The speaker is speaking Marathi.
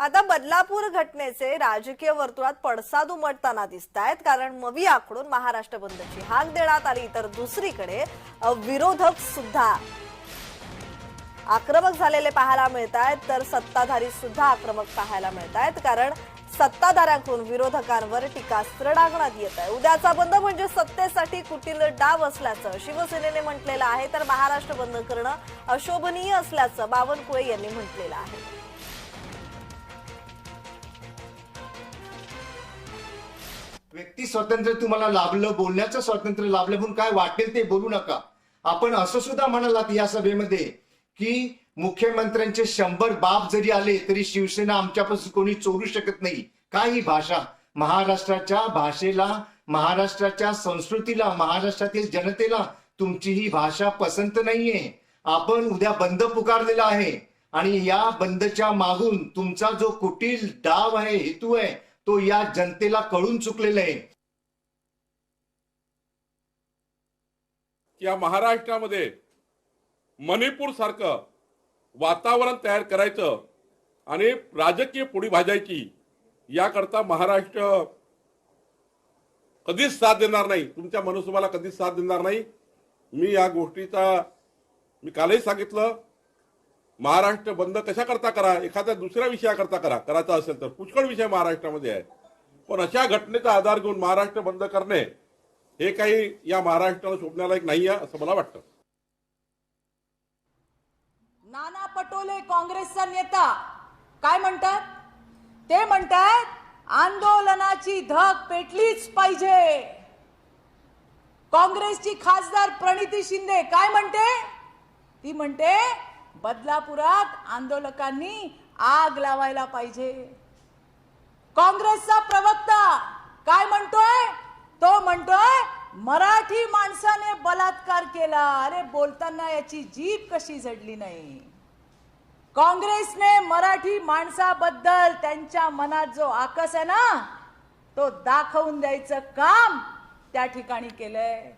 आता बदलापूर घटनेचे राजकीय वर्तुळात पडसाद उमटताना दिसत आहेत कारण मवी आखडून महाराष्ट्र बंदची हाक देण्यात आली तर दुसरीकडे विरोधक सुद्धा. आक्रमक झालेले पाहायला मिळत आहेत तर सत्ताधारी सुद्धा आक्रमक पाहायला मिळत आहेत कारण सत्ताधाऱ्यांकडून विरोधकांवर टीकास्त्र डागण्यात येत आहे. उद्याचा बंद म्हणजे सत्तेसाठी कुटील डाव असल्याचं शिवसेनेने म्हटलेलं आहे तर महाराष्ट्र बंद करणं अशोभनीय असल्याचं बावनकुळे यांनी म्हटलेलं आहे. ती स्वातंत्र्य तुम्हाला लाभलं बोलण्याचं स्वातंत्र्य लाभलं म्हणून काय वाटेल ते बोलू नका. आपण असं सुद्धा म्हणालात या सभेमध्ये की मुख्यमंत्र्यांचे शंभर बाप जरी आले तरी शिवसेना आमच्यापासून कोणी चोरू शकत नाही. काय ही भाषा? महाराष्ट्राच्या भाषेला महाराष्ट्राच्या संस्कृतीला महाराष्ट्रातील जनतेला तुमची ही भाषा पसंत नाहीये. आपण उद्या बंद पुकारलेला आहे आणि या बंदच्या मागून तुमचा जो कुटील डाव आहे हेतू आहे तो या जनतेला कळून चुकलेला आहे. या महाराष्ट्रामध्ये मणिपूर सारखं वातावरण तयार करायचं आणि राजकीय पुढी भाजायची याकरता महाराष्ट्र कधीच साथ देणार नाही. तुमच्या मनसुबाला कधीच साथ देणार नाही. मी या गोष्टीचा मी कालही सांगितलं. महाराष्ट्र बंद कशा करता करा? एखाद्या दुसऱ्या विषयाकरता करा. करायचा असेल तर. पुष्कळ विषय महाराष्ट्रामध्ये आहे पण अशा घटनेचा आधार घेऊन महाराष्ट्र बंद करणे हे काही या महाराष्ट्राला शोभण्यालायक नाही आहे असं मला वाटतं. नाना पटोले काँग्रेसचा नेता. काय म्हणतात? ते म्हणतात आंदोलनाची धग पेटलीच पाहिजे. काँग्रेसची खासदार प्रणिती शिंदे काय म्हणते? ती म्हणते बदलापुरात आंदोलकांनी आग लावायला पाहिजे. काँग्रेसचा प्रवक्ता काय म्हणतोय? तो म्हणतोय मराठी माणसाने बलात्कार केला. अरे बोलताना याची जीभ कशी झडली नाही. काँग्रेसने मराठी माणसाबद्दल त्यांच्या मनात जो आकस आहे ना तो दाखवून द्यायचं काम त्या ठिकाणी केलंय.